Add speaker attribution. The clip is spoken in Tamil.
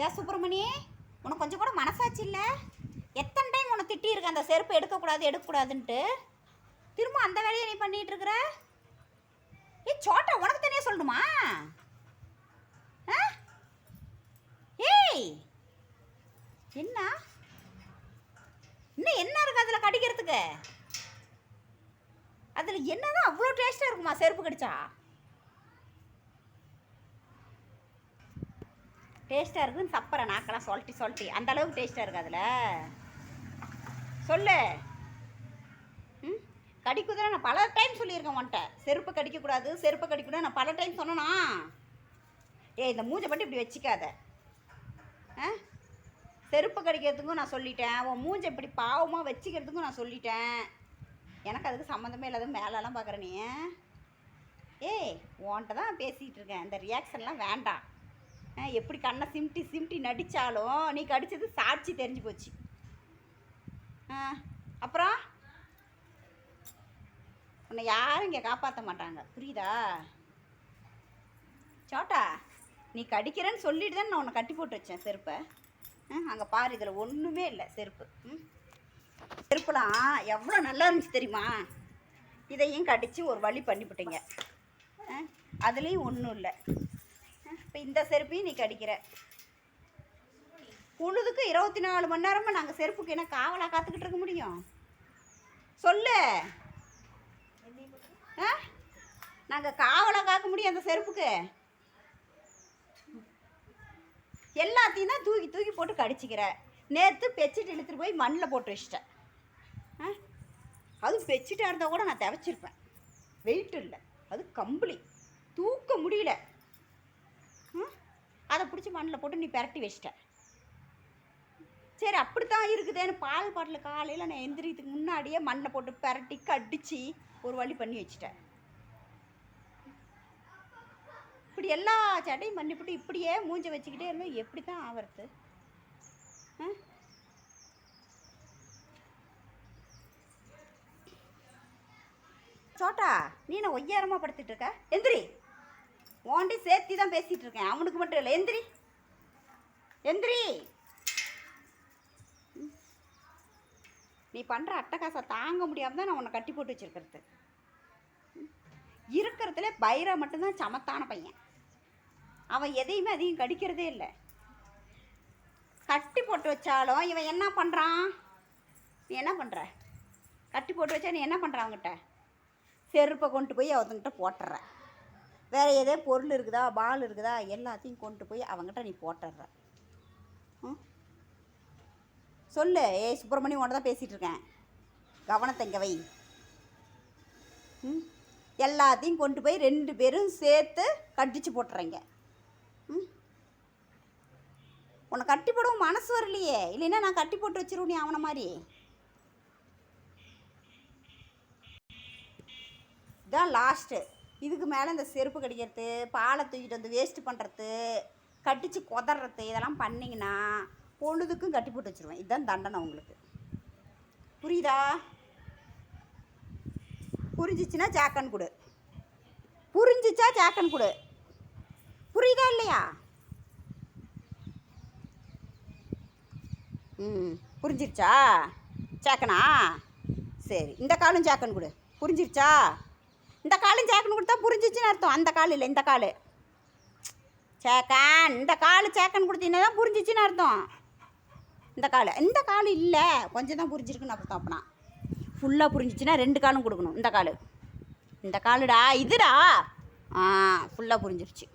Speaker 1: ஏ சுப்பிரமணி உனக்கு கொஞ்சம் கூட மனசாச்சு இல்லை? எத்தனை டைம் உன்னை திட்டியிருக்க? அந்த செருப்பு எடுக்கக்கூடாது எடுக்கக்கூடாதுன்ட்டு. திரும்ப அந்த வேலையை நீ பண்ணிட்டு இருக்கிற? ஏ சோட்டா உனக்கு தனியாக சொல்லணுமா? ஆ? ஏய் என்ன? இன்னும் என்ன இருக்கு அதில் கடிக்கிறதுக்கு? அதில் என்னதான் அவ்வளோ டேஸ்ட்டாக இருக்குமா செருப்பு கடிச்சா? டேஸ்ட்டாக இருக்குன்னு சப்பரை நாக்கெல்லாம் சொல்லிட்டு சொல்லிட்டு அந்த அளவுக்கு டேஸ்ட்டாக இருக்கு அதில். சொல்லு. ம்? கடிக்குதுன்னா நான் பல டைம் சொல்லியிருக்கேன் உன்ட்ட செருப்பு கடிக்கக்கூடாது செருப்பு கடிக்கக்கூடாது நான் பல டைம் சொன்னனா? ஏய் இந்த மூஞ்சை மட்டும் இப்படி வச்சுக்காத. ஆ? செருப்பு கடிக்கிறதுக்கும் நான் சொல்லிட்டேன். உன் மூஞ்சை இப்படி பாவமாக வச்சுக்கிறதுக்கும் நான் சொல்லிட்டேன். எனக்கு அதுக்கு சம்மந்தமே இல்லாத மேலெல்லாம் பார்க்குற நீ ஏய் உன்கிட்ட தான் பேசிகிட்டு இருக்கேன். இந்த ரியாக்ஷன்லாம் வேண்டாம். எப்படி கண்ணை சிம்டி சிம்டி நடித்தாலும் நீ கடிச்சது சாட்சி தெரிஞ்சு போச்சு. ஆ அப்புறம்? உன்னை யாரும் இங்கே காப்பாற்ற மாட்டாங்க. புரியுதா? சோட்டா நீ கடிக்கிறேன்னு சொல்லிட்டு தான் நான் உன்னை கட்டி போட்டு வச்சேன் செருப்பை. அங்கே பாரு இதில் ஒன்றுமே இல்லை செருப்பு. ம்? செருப்புலாம் எவ்வளோ நல்லா இருந்துச்சு தெரியுமா? இதையும் கடித்து ஒரு வழி பண்ணிவிட்டீங்க அதுலேயும் ஒன்றும் இல்லை. இப்போ இந்த செருப்பையும் நீ கடிக்கிற. பொழுதுக்கு இருபத்தி நாலு மணி நேரமாக நாங்கள் செருப்புக்கு என்ன காவலாக காத்துக்கிட்டு இருக்க முடியும்? சொல்லு. ஆ? நாங்கள் காவலாக காக்க முடியும் அந்த செருப்புக்கு? எல்லாத்தையும் தான் தூக்கி தூக்கி போட்டு கடிச்சிக்கிற. நேற்று பெட்ஷீட் இழுத்துட்டு போய் மண்ணில் போட்டு வச்சிட்டேன். ஆ? அதுவும் பெட்ஷீட்டாக இருந்தால் கூட நான் தவச்சிருப்பேன். வெயிட் இல்லை. அது கம்பளி. தூக்க முடியல. அதை பிடிச்சி மண்ணில் போட்டு நீ பிரட்டி வச்சிட்ட. சரி அப்படித்தான் இருக்குதேன்னு பால் பாட்டில் காலையில் நான் எந்திரிக்கிறதுக்கு முன்னாடியே மண்ணை போட்டு பிரட்டி கடிச்சு ஒரு வழி பண்ணி வச்சிட்டேன் இப்படி எல்லா சட்டையும் பண்ணிவிட்டு இப்படியே மூஞ்ச வச்சுக்கிட்டே இருந்தால் எப்படி தான் ஆவறது சோட்டா நீ நான் ஒய்யாரமாக படுத்துட்டு இருக்க? எந்திரி. ஓண்டி சேர்த்தி தான் பேசிகிட்டு இருக்கேன் அவனுக்கு மட்டும் இல்லை. எந்திரி. எந்திரி. நீ பண்ணுற அட்டகாசை தாங்க முடியாமல் தான் நான் உன்னை கட்டி போட்டு வச்சிருக்கிறது. இருக்கிறதுல பைரா மட்டும்தான் சமத்தான பையன். அவன் எதையுமே அதிகம் கடிக்கிறதே இல்லை. கட்டி போட்டு வச்சாலும் இவன் என்ன பண்ணுறான் நீ என்ன பண்ணுற கட்டி போட்டு வச்சா நீ என்ன பண்ணுற அவங்ககிட்ட செருப்பை கொண்டு போய் அவங்ககிட்ட போட்டுற. வேறு ஏதோ பொருள் இருக்குதா பால் இருக்குதா எல்லாத்தையும் கொண்டு போய் அவங்ககிட்ட நீ போட்டுடுற. ம்? சொல்லு. ஏய் சுப்பிரமணி உன்ட்ட தான் பேசிகிட்டு இருக்கேன். கவனத்தை இங்கே வை. ம்? எல்லாத்தையும் கொண்டு போய் ரெண்டு பேரும் சேர்த்து கட்டிச்சு போட்டுறீங்க. ம்? உன்னை கட்டி போடவும் மனசு வரலையே. இல்லைன்னா நான் கட்டி போட்டு வச்சிருவேன் நீ அவனை மாதிரி. இதான் லாஸ்ட்டு இதுக்கு மேலே இந்த செருப்பு கடிக்கிறது பாலை தூக்கிட்டு வந்து வேஸ்ட்டு பண்ணுறது கட்டிச்சு கொதறது இதெல்லாம் பண்ணிங்கன்னா பொழுதுக்கும் கட்டி போட்டு வச்சுருவேன். இதுதான் தண்டனை உங்களுக்கு. புரியுதா? புரிஞ்சிச்சுன்னா ஜாக்கன் கொடு. புரிஞ்சிச்சா ஜாக்கன் கொடு. புரியுதா இல்லையா? ம் புரிஞ்சிருச்சா? சேக்கனா சரி இந்த காலும் சேக்கன் கொடு. புரிஞ்சிருச்சா? இந்த காலும் சேக்கன் கொடுத்தா புரிஞ்சிச்சுன்னு அர்த்தம். அந்த கால் இல்லை இந்த கால். சேக்கன் இந்த கால் சேக்கன் கொடுத்தீங்கன்னா தான் புரிஞ்சிச்சுன்னு அர்த்தம். இந்த கால் இந்த கால் இல்லை கொஞ்சம் தான் புரிஞ்சிருக்குன்னு அர்த்தம் அப்படின்னா ஃபுல்லாக புரிஞ்சிச்சுன்னா ரெண்டு காலும் கொடுக்கணும் இந்த கால். இந்த காலுடா இதுடா. ஆ ஃபுல்லாக புரிஞ்சிருச்சு.